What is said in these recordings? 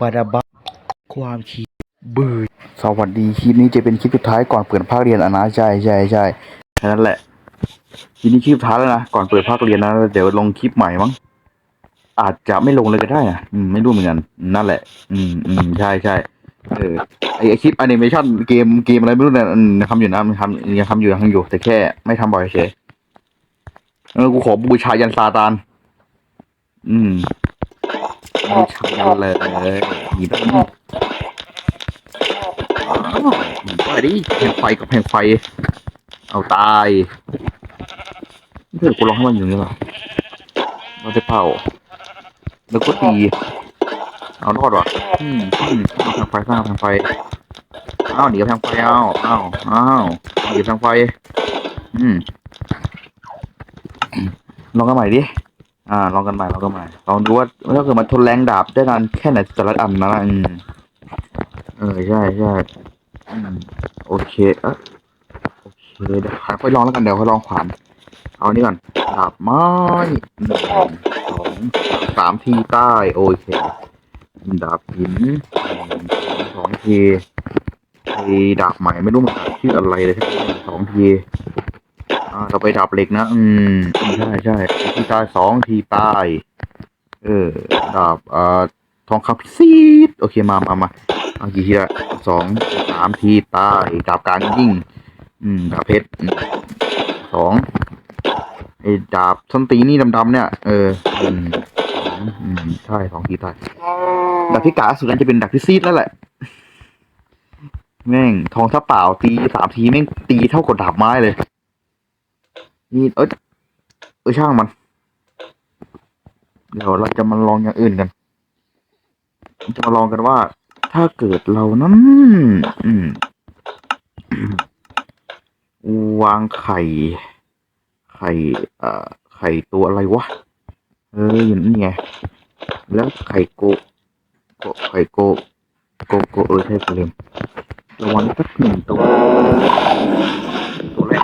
บาดาบะความคิดบื่อสวัสดีคลิปนี้จะเป็นคลิปสุดท้ายก่อนเปิดภาคเรียนอนะใช่ใช่ใช่แค่นั้นแหละคลิปนี้คลิปสุดท้ายแล้วนะก่อนเปิดภาคเรียนนะเดี๋ยวลงคลิปใหม่มั้งอาจจะไม่ลงเลยก็ได้นะอืมไม่รู้เหมือนกันนั่นแหละ อืมอืมใช่ใช่เออไอคลิปแอนิเมชันเกมเกมอะไรไม่รู้เนี่ยอืมทำอยู่นะมันทำยังทำอยู่ยังทำอยู่ แต่แค่ไม่ทำบ่อยเฉยเออกูขอบูชายันซาตาน อืม ชายันเลยหนีแบบนี้อ้าวไปดิแผงไฟกับแผงไฟ เอาตายเดี๋ยวกูลองให้มันอยู่นี่หรอเราจะเผาแล้วก็ตีเอารอดวะอืมอืมเอาแผงไฟสร้างแผงไฟอ้าวหนีกับแผงไฟอ้าวอ้าวอ้าวหนีกับแผงไฟ อืมลองกันใหม่ดิ อ่าลองกันใหม่ลองกันใหม่ลองดูว่าถ้าเกิดมันทนแรงดาบได้นานแค่ไหนแต่ละอันนะอืมเออใช่ใช่อืมโอเคเอะโอเคเดี๋ยวค่อยลองแล้วกันเดี๋ยวค่อยลองขวานเอาอันนี้ก่อนดาบไม้หนึ่งสองสามทีใต้โอเคดาบหินสองทีไอดาบใหม่ไม่รู้มันชื่ออะไรเลยสองที อ่าเราไปดับเหล็กนะ อืม ใช่ใช่ทีใต้สองทีใต้เออดาบอ่าทองคำพิซีดโอเคมามามาเอากี่ทีละสองสามทีใต้ดาบการยิ่ง อืมดาบเพชรสองไอ้ดาบส้นตีนี่ดำๆเนี่ย เอออืมอืมใช่สองทีใต้ดาบที่กาสุดนั้นจะเป็นดาบพิซีดแล้วแหละแม่งทองถ้าเปล่าตีสามทีแม่งตีเท่ากับดาบไม้เลย นี่เอ้ยเออช่างมัน เดี๋ยวเราจะมาลองอย่างอื่นกัน จะมาลองกันว่า ถ้าเกิดเรานั้นอืมวางไข่ ไข่เอ่อไข่ตัวอะไรวะเอออย่างนี้ไงแล้วไข่โกโกไข่โกโกโกเออใช่เปลมระวังสักหนึ่งตัวตัวแรก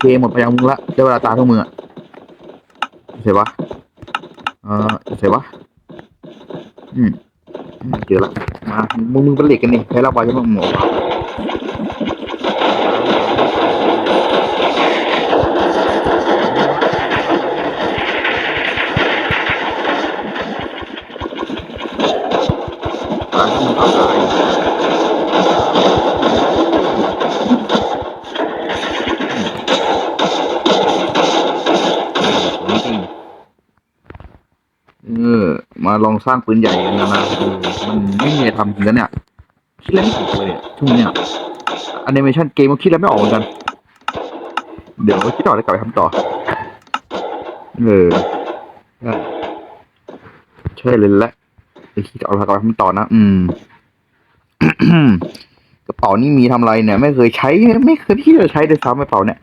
เคหมดพยังมึงละได้เวลาตาทุกมืออะเสร็จปะเออเสร็จปะอืมอืมเจอละมามึงมึงเป็นเหล็กกันนี่ใช้ระบายใช่ไหมหมอ มาลองสร้างปืนใหญ่กันนะนะมันไม่มีอะไรทำจริงนะเนี่ยคิดแล้วไม่ออกเลยเนี่ยช่วงเนี้ยแอนิเมชันเกมก็คิดแล้วไม่ออกเหมือนกัน เดี๋ยวคิดต่อแล้วกลับไปทำต่อ เออใช่เลยแหละเดี๋ยวคิดเอาแล้วกลับไปทำต่อนะ อืมกระเป๋านี่มีทำอะไรเนี่ย ไม่เคยใช้ ไม่เคยที่จะใช้เลยซ้ำกระเป๋าเนี่ย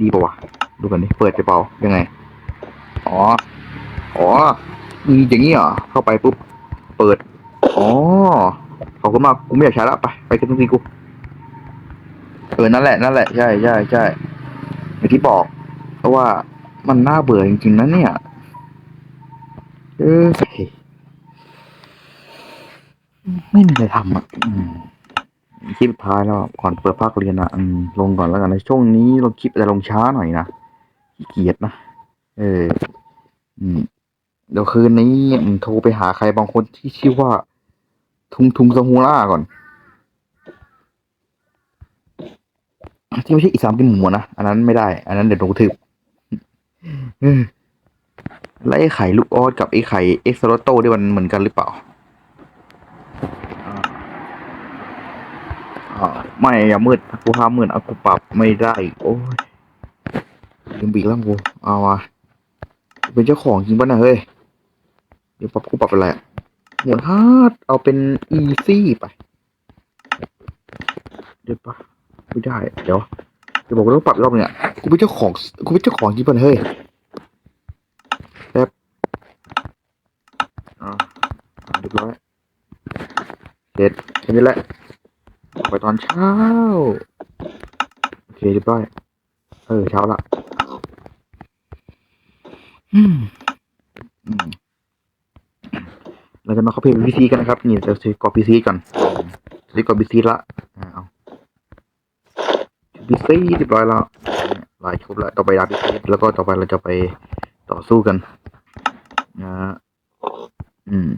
ดีป่าวะ ดูกันดิ เปิดกระเป๋ายังไง อ๋อ อ๋อ มีอย่างนี้เหรอ เข้าไปปุ๊บ เปิด อ๋อ ขอบคุณมาก กูไม่อยากใช้ละไป ไปกันตรงนี้กู เออ นั่นแหละ นั่นแหละ ใช่ใช่ใช่อย่างที่บอก เพราะว่ามันน่าเบื่อจริงๆนะเนี่ย เออไม่มีอะไรทำอะคลิปท้ายแล้วก่อนเปิดภาคเรียนอะลงก่อนแล้วกันในช่วงนี้ลงคลิปแต่ลงช้าหน่อยนะขี้เกียจนะ เออ อืม เดี๋ยวคืนนี้อืมโทรไปหาใครบางคนที่ชื่อว่า ทุงทุงซาฮูล่าก่อน ที่ไม่ใช่อีสามกินหมูนะ อันนั้นไม่ได้ อันนั้นเดี๋ยวโดนกระทืบแล้วไอ้ไข่ลูกออสกับไอ้ไข่เอ็กซ์โรโต้ด้วยมันเหมือนกันหรือเปล่าอไม่อย่ามืดกูห้ามมืดเอากูปรับไม่ได้ โอ้ยลืมบีกแล้วกูเอาวะเป็นเจ้าของจริงปะเนี่ยเฮ้ย เดี๋ยวปรับกูปรับอะไรหมวดฮาร์ดเอาเป็นอีซี่ไป เดี๋ยวปะไม่ได้ เดี๋ยวเดี๋ยวบอกว่าต้องปรับรอบเนึงอะกูเป็นเจ้าของกูเป็นเจ้าของจริงปะเนี่ยเฮ้ยแป๊บอ่าอ่าเรียบร้อยเสร็จแค่นี้แหละไปตอนเช้าโอเคเรียบร้อยเออเช้าละอืม อืม เราจะมาเข้าเพจพีซีกันนะครับ นี่จะซื้อกรอบพีซีก่อนซื้อกรอบพีซีละเอาพีซีเรียบร้อยแล้วหลายชุดแล้วต่อไปดาบพีซีแล้วก็ต่อไปเราจะไปต่อสู้กันนะฮะอืม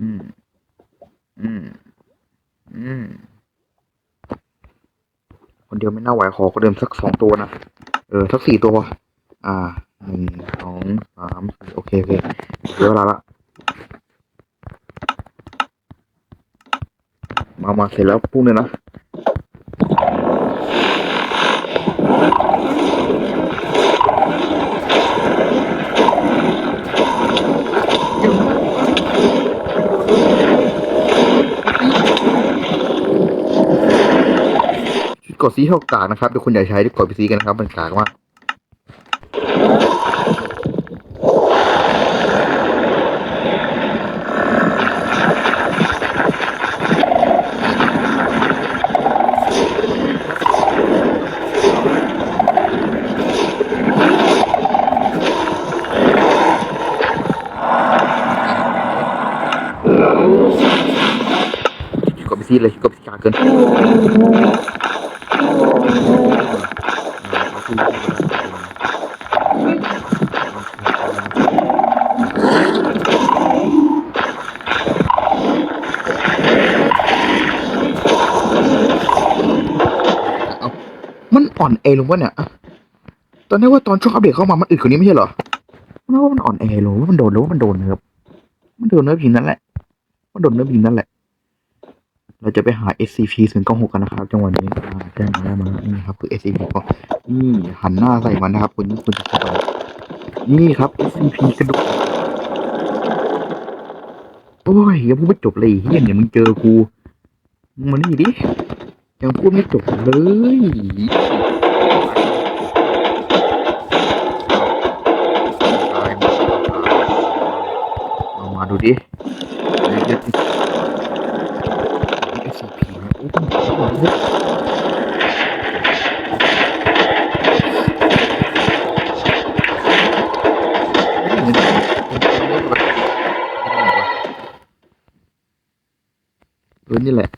อืม อืม อืม คนเดียวไม่น่าไหวขอคนเดิมสักสองตัวนะ เออ สักสี่ตัว อ่า หนึ่งสองสามสี่โอเคโอเคเหลือเวลาละมามาเสร็จแล้วพุ่งเลยนะกดซีเท่ากากนะครับทุกคนอย่าใช้กดไปซีกันนะครับมันกากมาก กดไปซีเลยกดไปซีกาเกินมันอ่อนแอลงวะเนี่ย ตอนนี้ว่าตอนช่วงอัปเดตเข้ามา มันอึดกว่านี้ไม่ใช่เหรอมันว่ามันอ่อนแอลงว่ามันโดนหรือว่ามันโดนเนิร์ฟมันโดนเนิร์ฟยิงนั่นแหละ มันโดนเนิร์ฟยิงนั่นแหละ เราจะไปหา SCP 0 9 6กันนะครับ จังหวะนี้แจ้งมาได้มานี่ครับ คือ SCP ก็นี่หันหน้าใส่มันนะครับคุณคุณจะเข้าไปนี่ครับ SCP กระดูกโอ้ยยังพูดไม่จบเลยเฮียเนี่ยมึงเจอกูมึงมานี่ดิยังพูดไม่จบเลย นี่แหละ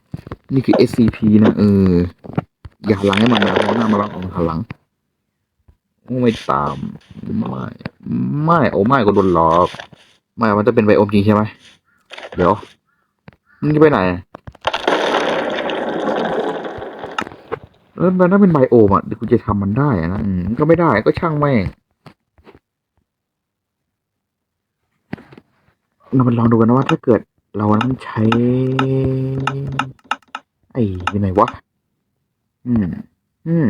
นี่คือ SCP นะเออ อย่าหลังให้มันนะมองหน้ามาแล้วเอาหันหลังโอ้ไม่ตาม ไม่ ไม่โอ้ไม่ก็โดนหลอก ไม่ มันจะเป็นไบโอมจริงใช่ไหม เดี๋ยวมึงจะไปไหนแล้วมันถ้าเป็นไบโอมอะเดี๋ยวกูจะทำมันได้อะนะอืมก็ไม่ได้ก็ช่างแม่งเราไปลองดูกันนะว่าถ้าเกิด เรานั้นใช้ ไอ้ยังไงวะ อืม อืม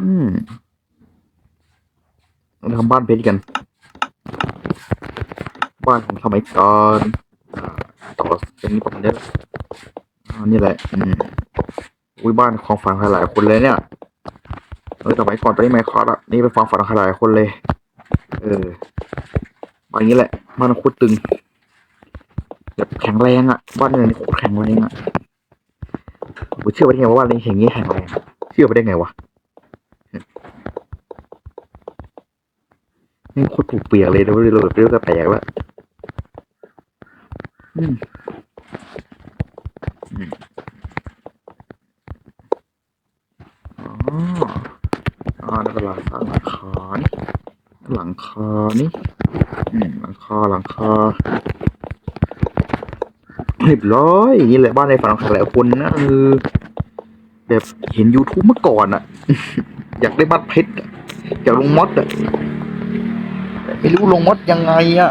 อืมเราทำบ้านเพชรกัน บ้านของสมัยก่อนต่อเป็นนี้ประมาณนี้แหละอ่านี่แหละ อืมอุ้ยบ้านของฝันใครหลายคนเลยเนี่ย เออสมัยก่อนตอนนี้ไม่คอร์ดอะนี่เป็นความฝันของใครหลายคนเลย เออแบ้านนี้แหละ บ้านโคตรตึง แบแข็งแรงอะบ้านเนี่ยโคตรแข็งแรงอะผมเชื่อไปได้ไงว่าบ้านนี้แห่งนี้แข็งแรงเชื่อไปได้ไงวะนี่โคตรถูเปียกเลยนะเว้ยเราแบบเรียกว่าแตกแล้วอืมอืมอ๋ออ่าแล้วก็หลังคาหลังคานี่หลังคานี่อืมหลังคาหลังคา เรียบร้อยนี่แหละบ้านในฝันของใครหลายคนนะเออแบบเห็น YouTube เมื่อก่อนอะอยากได้บ้านเพชรอยากลงมอดอะไม่รู้ลงมดยังไงอะ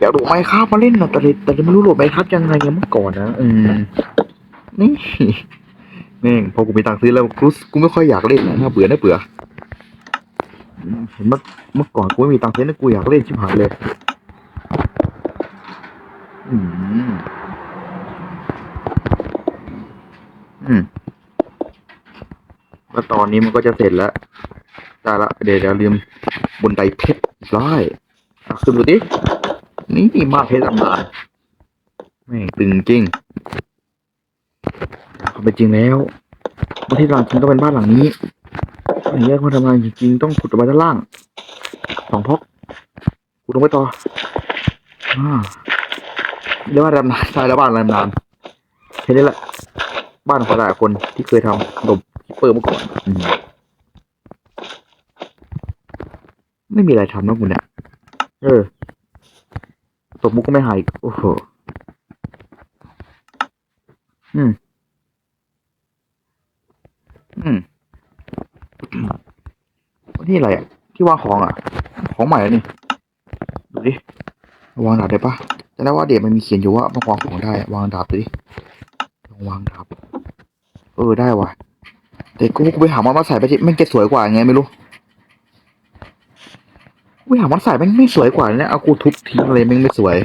อยากโหลดไมค์ครับมาเล่นนะแต่แต่ไม่รู้โหลดไมค์ครับยังไงเมื่อก่อนนะอืมนี่แม่งพอกูมีตังค์ซื้อแล้วกูกูไม่ค่อยอยากเล่นนะน่าเบื่อน่าเบื่อเห็นเมื่อเมื่อก่อนกูไม่มีตังค์ซื้อนะกูอยากเล่นชิบหายเลย อืม อืม แล้วตอนนี้มันก็จะเสร็จแล้วได้ละเดี๋ยวลืมบนไดเพชรร้อยอ่ขึ้นดูดินี่นี่มากเพชรตำนานแม่งตึงจริงความเป็นจริงแล้วบ้านที่หลังจริงต้องเป็นบ้านหลังนี้อย่างนี้ยคนทำงานจริงๆต้องขุดลงไปด้านล่างสองพกขุดลงไปต่ออ่าเรียกว่าดำนานใช่แล้วบ้านดำนานแค่นี้แหละ บ้านของหลายคนที่เคยทำดมเปอร์เมื่อก่อนไม่มีอะไรทำนะคุณเนี่ยเออตบมุกก็ไม่หายโอ้โหอืม อืมนี่อะไรอะ ที่วางของอะ ของใหม่นี่ ดูดิ วางดาบได้ปะแต่แล้วว่าเดี๋ยวมันมีเขียนอยู่ว่ามันวางของได้อะวางดาบดูดิลองวางดาบ เออได้ว่ะแต่กูกูไปหามันมาใส่ไปจิมันจะสวยกว่าไงไม่รู้กูไปหามันใส่แม่งไม่สวยกว่าเนี่ยเอากูทุบทิ้งเลยแม่งไม่สวย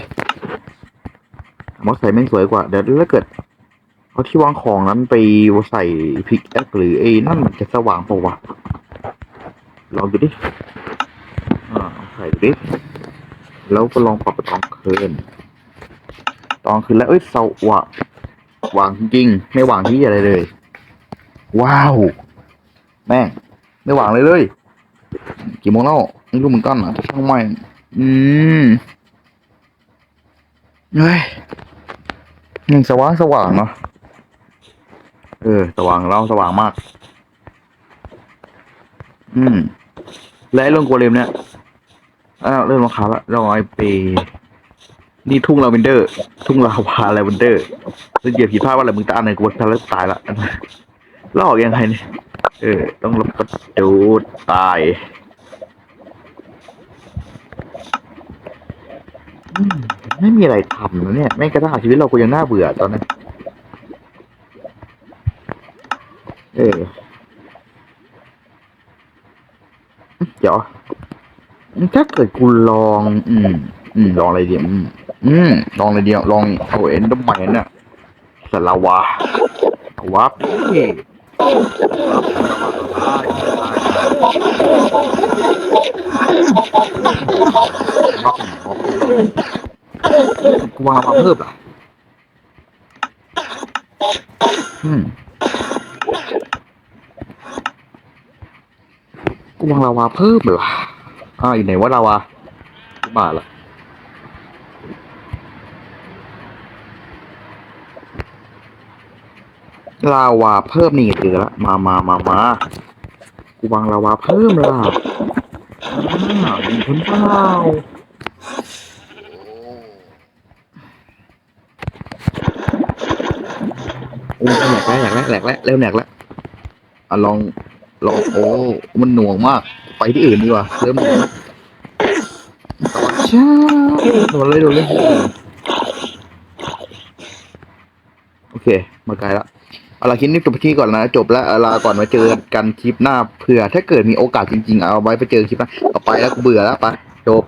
หมันใส่แม่งสวยกว่าเดี๋ยวถ้าเกิดเอาที่วางของนั้นไปใส่พิกแอคหรือไอ้นั่นมันจะสว่างปล่าวะลองดูดิอ่าใส่ดูดิแล้วก็ลองปรับตอนคืนตอนคืนแล้วเอ้ยสว่างวางจริงไม่วางที่อะไรเลย ว้าว แม่งไม่วางเลยเลย กี่โมงแล้วไม่รู้เหมือนกันอะช่างไม่อืมเฮ้ยยังสว่างสว่างเนาะเออ สว่างเราสว่างมาก อืม และเรื่องโกเลมเนี่ยอ้าวเริ่มมาขาละเราไอ้ไปนี่ทุ่งลาเวนเดอร์ ทุ่งลาวาลาเวนเดอร์แล้วเหยียบผิดพลาดว่าอะไรมึงตาอันไหนกูทะเลตายละ ลออกยังไงเนี่ยเออ ต้องลบประตูตายไม่มีอะไรทำนะเนี่ยแม่กระทั่งชีวิตเราก็ยังน่าเบื่อตอนนั้นเออเดี๋ยวถ้าเกิดกูลอง อืม อืม ลองอะไรเดียวอืมอืมลองอะไรเดียว ลองเอาเอ็นดอร์แมนน่ะสลาวาวับพี่ กูวางมาเพิ่มเหรออืมกูวางลาวาเพิ่มเหรออ่าอยู่ไหนว่าลาวาบ้าละ ลาวาเพิ่มนี่เจอละมามามามากูวางลาวาเพิ่มละอ่ามีคนเปล่าโอ้ยแหลกแล้วแหลกแล้วแหลกแล้วเริ่มแหลกแล้วอะลองลองโอ้มันหน่วงมาก ไปที่อื่นดีกว่าเริ่มหน่วงแล้วใช่โดนเลยโดนเลยโอเค มาไกลละ เอาละคลิปนี้จบที่ก่อนนะจบแล้วเอาลาก่อนมาเจอกันคลิปหน้าเผื่อ ถ้าเกิดมีโอกาสจริงๆ เอาไว้ไปเจอคลิปหน้าต่อไปแล้วกูเบื่อแล้วไปจบ